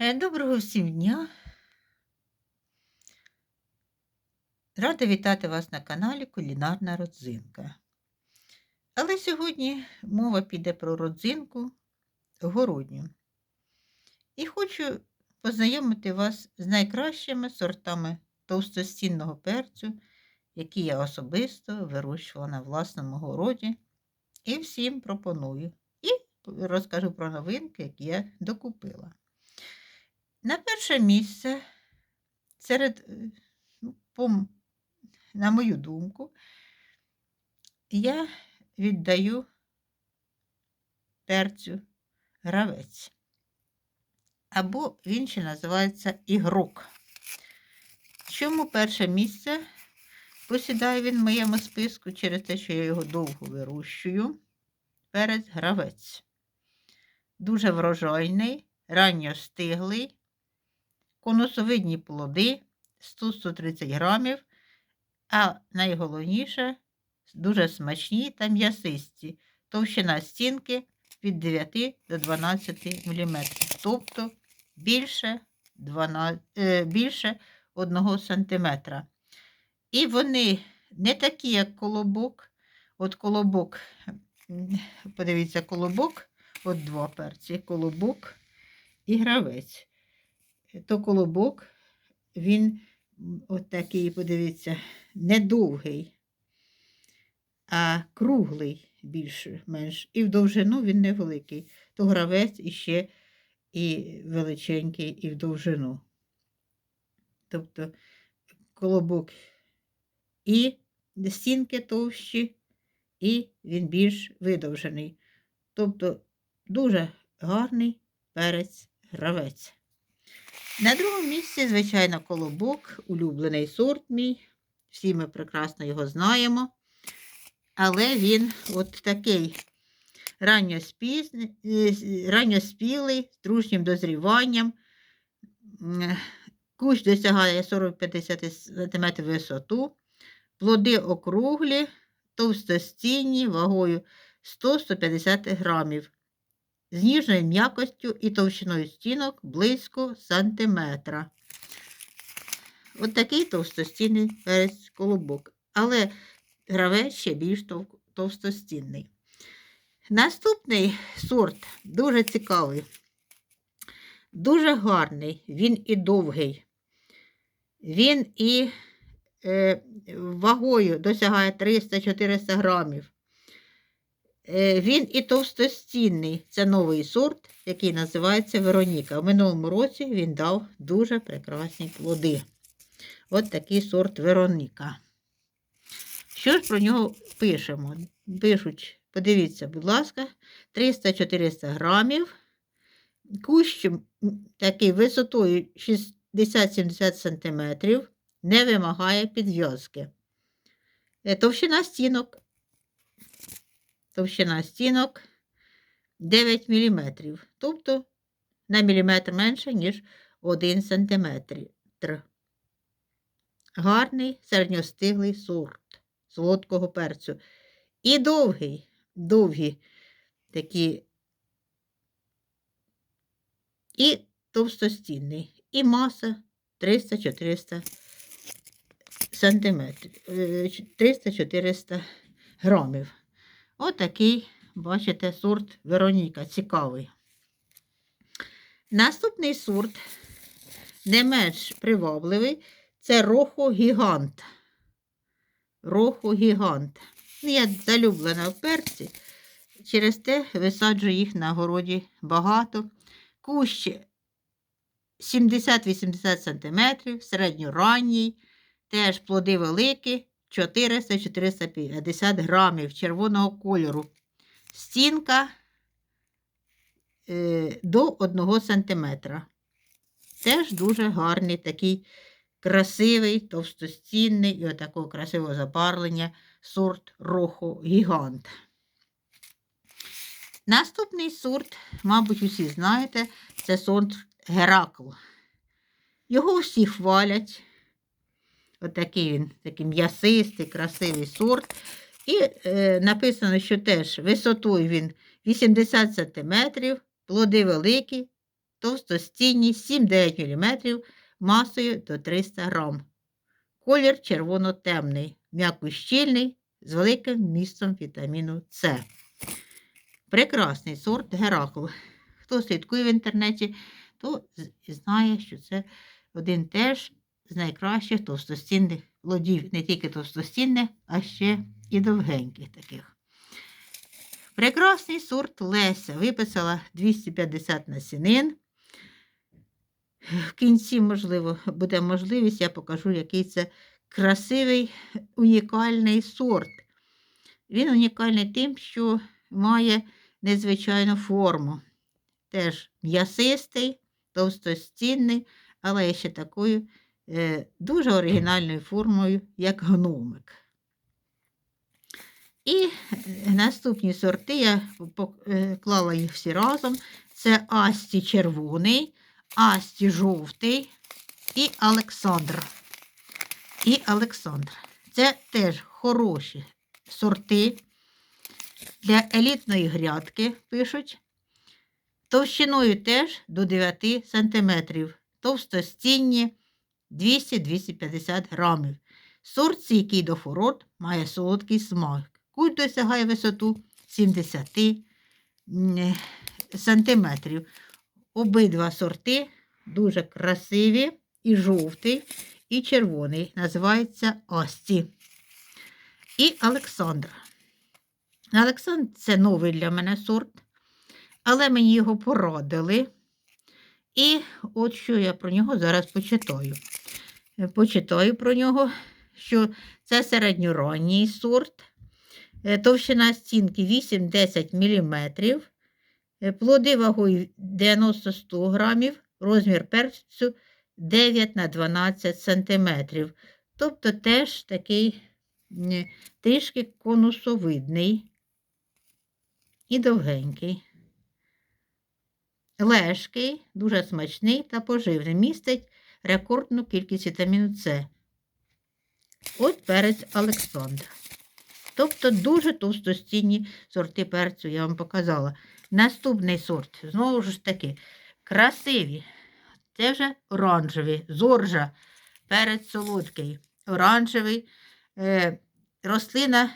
Е, Доброго всім дня! Рада вітати вас на каналі Кулінарна родзинка. Але сьогодні мова піде про родзинку городню. І хочу познайомити вас з найкращими сортами товстостінного перцю, які я особисто вирощувала на власному городі. І всім пропоную. І розкажу про новинки, які я докупила. На перше місце серед, е, ну, на мою думку, я віддаю перцю гравець. Або він ще називається ігрок. Чому перше місце посідає він в моєму списку через те, що я його довго вирощую. Перець гравець. Дуже врожайний, ранньо стиглий конусовидні плоди 100-130 грамів, а найголовніше дуже смачні та м'ясисті, товщина стінки від 9 до 12 мм, тобто більше 12, е, більше 1 см. І вони не такі, як колобок. От колобок, подивіться, колобок, от два перці, колобок і гравець то колобок, він от такий, подивіться, недовгий, а круглий більш-менш. І в довжину він невеликий. То гравець іще і величенький, і в довжину. Тобто колобок і стінки товщі, і він більш видовжений. Тобто дуже гарний перець гравець. На другому місці, звичайно, колобок, улюблений сорт мій. Всі ми прекрасно його знаємо. Але він от такий ранньоспілий, з дружнім дозріванням. Кущ досягає 40-50 см висоту, плоди округлі, товстостінні, вагою 100-150 грамів з ніжною м'якостю і товщиною стінок близько сантиметра. От такий товстостінний перець колобок. Але гравець ще більш товстостінний. Наступний сорт дуже цікавий, дуже гарний, він і довгий. Він і е, вагою досягає 300-400 грамів. Е, він і товстостінний. Це новий сорт, який називається Вероніка. В минулому році він дав дуже прекрасні плоди. От такий сорт Вероніка. Що ж про нього пишемо? Пишуть, подивіться, будь ласка, 300-400 грамів. Кущ такий висотою 60-70 см, не вимагає підв'язки. Е, товщина стінок товщина стінок 9 мм, тобто на міліметр менше, ніж 1 см. Гарний середньостиглий сорт солодкого перцю. І довгий, довгі такі, і товстостінний, і маса 300-400 сантиметрів, 300-400 е, грамів. Отакий, бачите, сорт Вероніка цікавий. Наступний сорт, не менш привабливий, це рохо-гігант. Рохо-гігант. Ну, я залюблена в перці, через те висаджую їх на городі багато. Кущ 70-80 см, середньоранній, теж плоди великі, 400-450 грамів червоного кольору. Стінка е, до 1 см. Теж дуже гарний, такий красивий, товстостінний і отакого красивого забарвлення сорт рохо гігант. Наступний сорт, мабуть, усі знаєте, це сорт Геракл. Його всі хвалять. Отакий він, такий м'ясистий, красивий сорт. І е, написано, що теж висотою він 80 см, плоди великі, товстостінні 7-9 мм масою до 300 грам. Колір червоно-темний, м'яко щільний, з великим вмістом вітаміну С. Прекрасний сорт Геракл. Хто слідкує в інтернеті, то знає, що це один теж з найкращих товстостінних плодів. Не тільки товстостінних, а ще і довгеньких таких. Прекрасний сорт Леся виписала 250 насінин. В кінці, можливо, буде можливість, я покажу, який це красивий, унікальний сорт. Він унікальний тим, що має незвичайну форму. Теж м'ясистий, товстостінний, але ще такою дуже оригінальною формою, як гномик. І е, наступні сорти я поклала їх всі разом. Це Асті червоний, Асті жовтий і Олександр. І Олександр. Це теж хороші сорти для елітної грядки пишуть. Товщиною теж до 9 см. Товстостінні 200-250 грамів. Сорт стійкий до хвороб, має солодкий смак. Куль досягає висоту 70 сантиметрів. Обидва сорти дуже красиві, і жовтий, і червоний. Називається Асті. І Олександр. Олександр це новий для мене сорт, але мені його порадили. І от що я про нього зараз почитаю. Е, Почитаю про нього, що це середньоранній сорт, е, товщина стінки 8-10 мм, е, плоди вагою 90-100 грамів, розмір перцю 9 на 12 см. Тобто теж такий трішки конусовидний і довгенький. Лежкий, дуже смачний та поживний. Містить рекордну кількість вітаміну С. От перець Олександр. Тобто дуже товстостінні сорти перцю я вам показала. Наступний сорт, знову ж таки, красиві. Це вже оранжевий, зоржа, перець солодкий, оранжевий. Е, рослина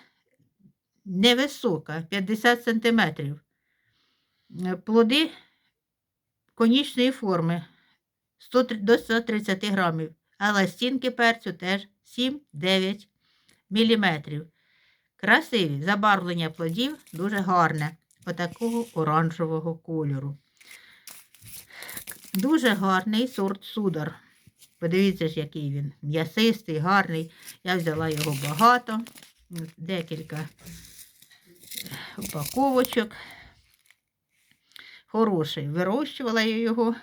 невисока, 50 см. Плоди конічної форми 100, до 130 грамів, але стінки перцю теж 7-9 мм. Красиві забарвлення плодів дуже гарне, отакого оранжевого кольору. Дуже гарний сорт судар. Подивіться ж, який він. М'ясистий, гарний. Я взяла його багато, декілька упаковочок. Хороший. Вирощувала я його.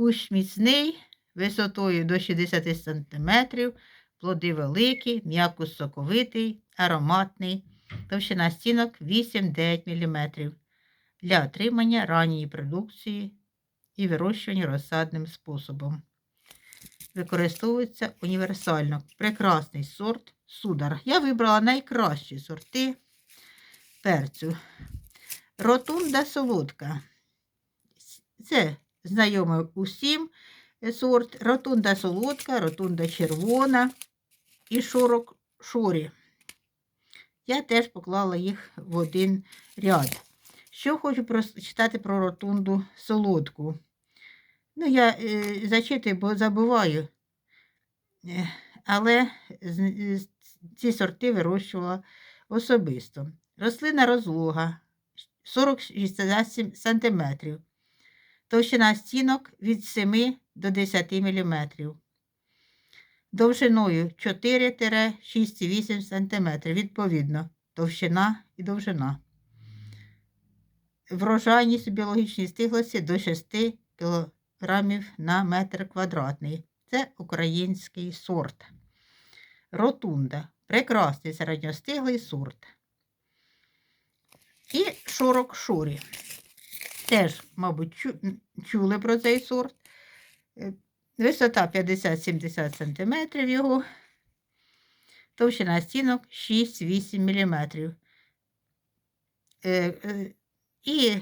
Кущ міцний, висотою до 60 см, плоди великі, м'яко соковитий, ароматний, товщина стінок 8-9 мм для отримання ранньої продукції і вирощування розсадним способом. Використовується універсально. Прекрасний сорт судар. Я вибрала найкращі сорти перцю. Ротунда солодка. Це знайомий усім сорт. Ротунда солодка, ротунда червона і шорок шорі. Я теж поклала їх в один ряд. Що хочу прочитати про ротунду солодку. Ну, я е, зачитую, бо забуваю. Е, але ці сорти вирощувала особисто. Рослина розлога 40-67 см. Товщина стінок від 7 до 10 мм. Довжиною 4-6,8 см. Відповідно, товщина і довжина. Врожайність біологічної стиглості до 6 кг на метр квадратний. Це український сорт. Ротунда. Прекрасний середньостиглий сорт. І шорок шурі. Теж, мабуть, чули про цей сорт. Е, Висота 50-70 см його. Товщина стінок 6-8 мм. Е, І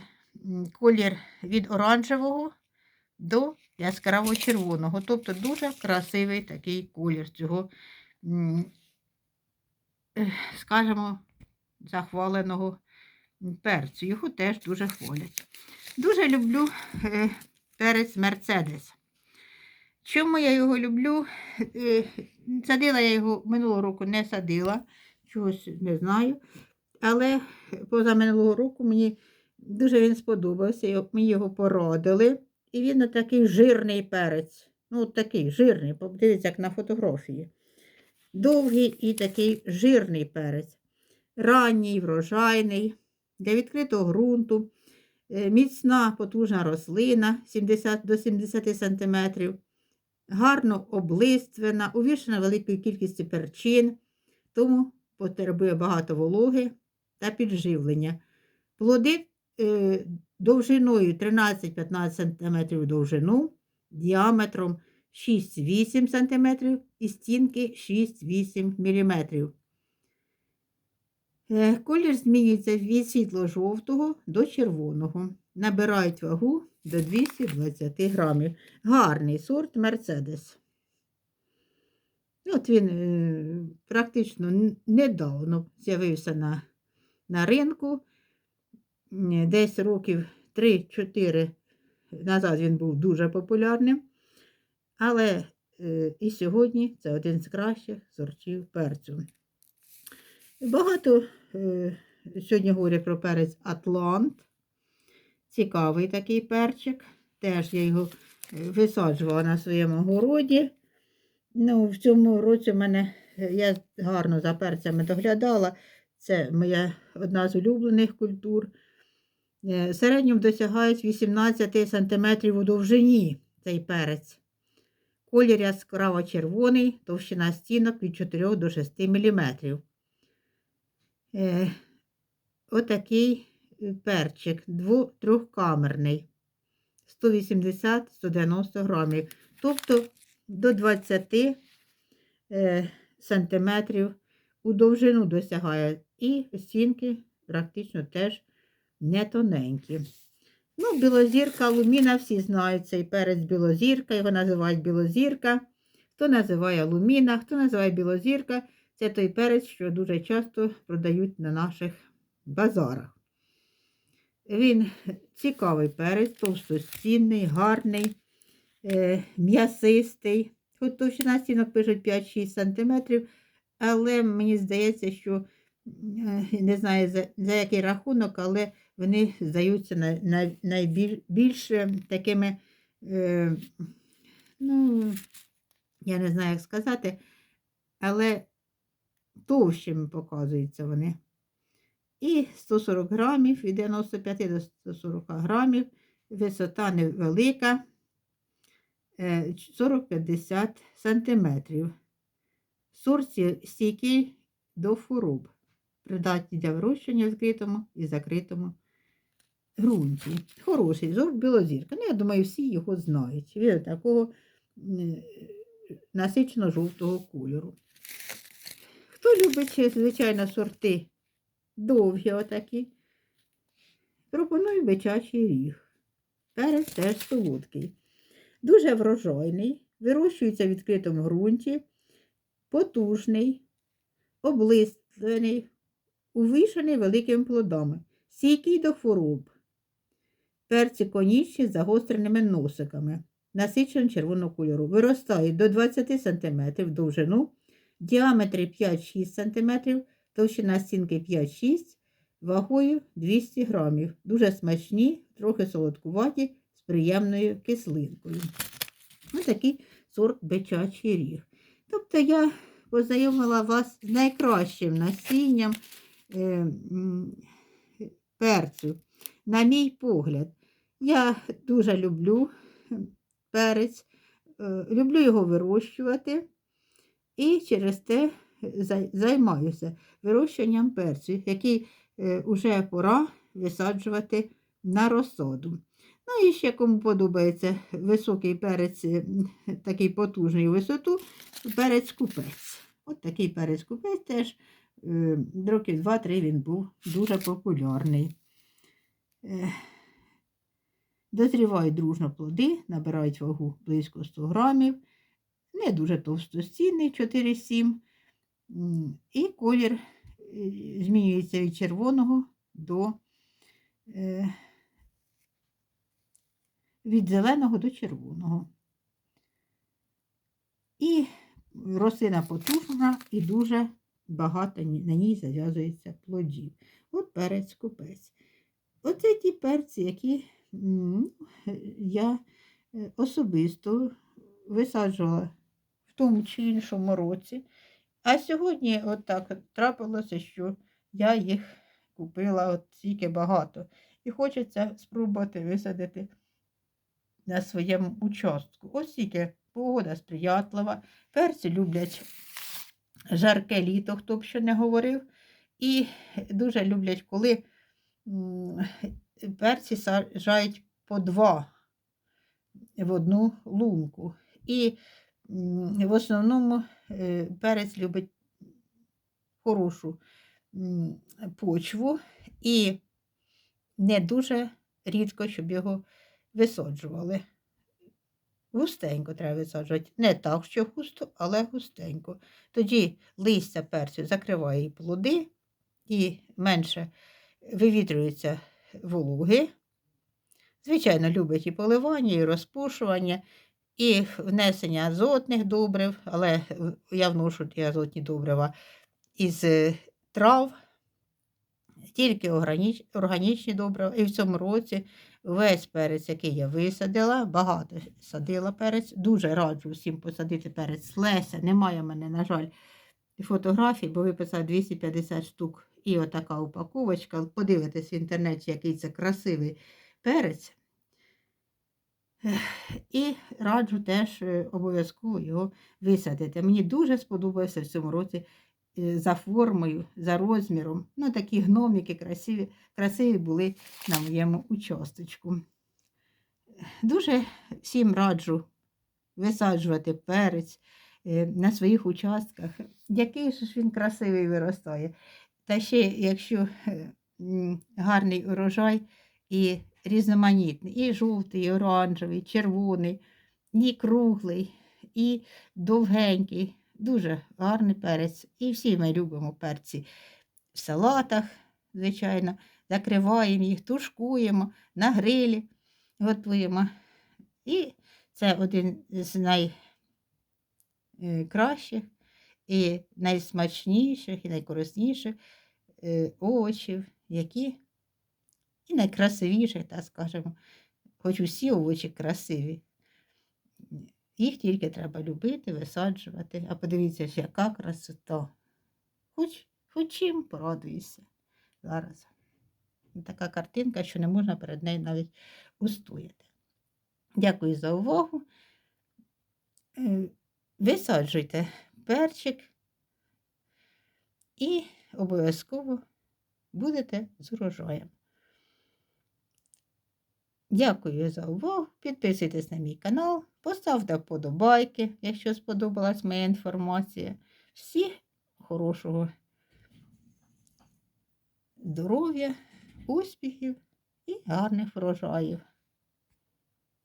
колір від оранжевого до яскраво червоного. Тобто дуже красивий такий колір цього, скажімо, захваленого перцю. Його теж дуже хвалять. Дуже люблю е, перець Мерцедес. Чому я його люблю? Е, Садила я його минулого року не садила, чогось не знаю. Але поза минулого року мені дуже він сподобався. Мені його порадили. І він такий жирний перець. Ну, такий жирний, подивіться, як на фотографії. Довгий і такий жирний перець. Ранній, врожайний, для відкритого ґрунту, міцна потужна рослина 70 до 70 см, гарно облиствена, увішана великою кількістю перчин, тому потребує багато вологи та підживлення. Плоди е, довжиною 13-15 см довжину, діаметром 6-8 см і стінки 6-8 мм. Е, Колір змінюється від світло-жовтого до червоного. Набирають вагу до 220 грамів. Гарний сорт Мерседес. От він е, практично недавно з'явився на, на ринку. Десь років 3-4 назад він був дуже популярним. Але е, і сьогодні це один з кращих сортів перцю. Багато е, сьогодні говорять про перець Атлант. Цікавий такий перчик. Теж я його е, висаджувала на своєму городі. Ну, в цьому році мене е, я гарно за перцями доглядала. Це моя одна з улюблених культур. Е, В середньому досягають 18 см у довжині цей перець. Колір яскраво червоний, товщина стінок від 4 до 6 мм. Е, отакий е, перчик, дву- трьохкамерний, 180-190 грамів, тобто до 20 е, сантиметрів у довжину досягає, і стінки практично теж не тоненькі. Ну, білозірка, луміна, всі знають цей перець білозірка, його називають білозірка. Хто називає луміна, хто називає білозірка. Це той перець, що дуже часто продають на наших базарах. Він цікавий перець, товстостінний, гарний, е, м'ясистий. Хоч товщина стінок пишуть 5-6 см, але мені здається, що е, не знаю за, за який рахунок, але вони здаються на, на, найбільш такими, е, ну, я не знаю, як сказати, але товщими показуються вони. І 140 грамів, від 95 до 140 грамів, висота невелика, е, 40-50 сантиметрів. Сорт сі- стійкий до хвороб, придатні для вирощення в відкритому і закритому ґрунті. Хороший сорт білозірка. Ну, я думаю, всі його знають. Він такого м, насичено жовтого кольору. Хто любить, звичайно, сорти довгі отакі, пропоную бичачий ріг. Перець теж солодкий. Дуже врожайний, вирощується в відкритому ґрунті, потужний, облистлений, увішаний великими плодами, стійкий до хвороб. Перці конічні з загостреними носиками, насичено червоного кольору. Виростають до 20 см довжину, діаметрі 5-6 см, товщина стінки 5-6, вагою 200 грамів. Дуже смачні, трохи солодкуваті, з приємною кислинкою. Ось такий сорт бичачий ріг. Тобто я познайомила вас з найкращим насінням е, перцю. На мій погляд, я дуже люблю перець, е, люблю його вирощувати і через те займаюся вирощуванням перцю, який вже пора висаджувати на розсаду. Ну і ще кому подобається високий перець, е, такий потужний висоту, перець купець. От такий перець купець теж е, років 2-3 він був дуже популярний. Е, Дозрівають дружно плоди, набирають вагу близько 100 грамів, не дуже товстостінний 4-7. І колір е, змінюється від червоного до е, від зеленого до червоного. І рослина потужна і дуже багато на ній зав'язується плодів. От перець купець. Оце ті перці, які я е, особисто висаджувала тому чи іншому році. А сьогодні от так от трапилося, що я їх купила от стільки багато. І хочеться спробувати висадити на своєму участку. Ось тільки погода сприятлива. Перці люблять жарке літо, хто б що не говорив. І дуже люблять, коли перці саджають по два в одну лунку. І в основному е, перець любить хорошу почву і не дуже рідко, щоб його висаджували. Густенько треба висаджувати. Не так, що густо, але густенько. Тоді листя перцю закриває плоди, і менше вивітрюються вологи. Звичайно, любить і поливання, і розпушування, і внесення азотних добрив, але я вношу ті азотні добрива із е, трав, тільки органіч- органічні добрива. І в цьому році весь перець, який я висадила, багато садила перець. Дуже раджу всім посадити перець Леся. Немає в мене, на жаль, фотографій, бо виписав 250 штук. І отака упаковочка. Подивитесь в інтернеті, який це красивий перець. І раджу теж е, обов'язково його висадити. Мені дуже сподобався в цьому році е, за формою, за розміром. Ну, такі гномики красиві, красиві були на моєму участочку. Дуже всім раджу висаджувати перець е, на своїх участках. Який ж він красивий виростає. Та ще, якщо гарний урожай і різноманітний, і жовтий, і оранжевий, і червоний, і круглий, і довгенький. Дуже гарний перець. І всі ми любимо перці в салатах, звичайно, закриваємо їх, тушкуємо, на грилі готуємо. І це один з найкращих і найсмачніших, і найкорисніших е, овочів, які і найкрасивіших, так скажемо, хоч усі овочі красиві. Їх тільки треба любити, висаджувати. А подивіться, яка красота. Хоч, хоч чим порадуюся зараз. Така картинка, що не можна перед нею навіть устояти. Дякую за увагу. Е, Висаджуйте перчик і обов'язково будете з урожаєм. Дякую за увагу. Підписуйтесь на мій канал, поставте вподобайки, якщо сподобалась моя інформація. Всіх хорошого здоров'я, успіхів і гарних врожаїв.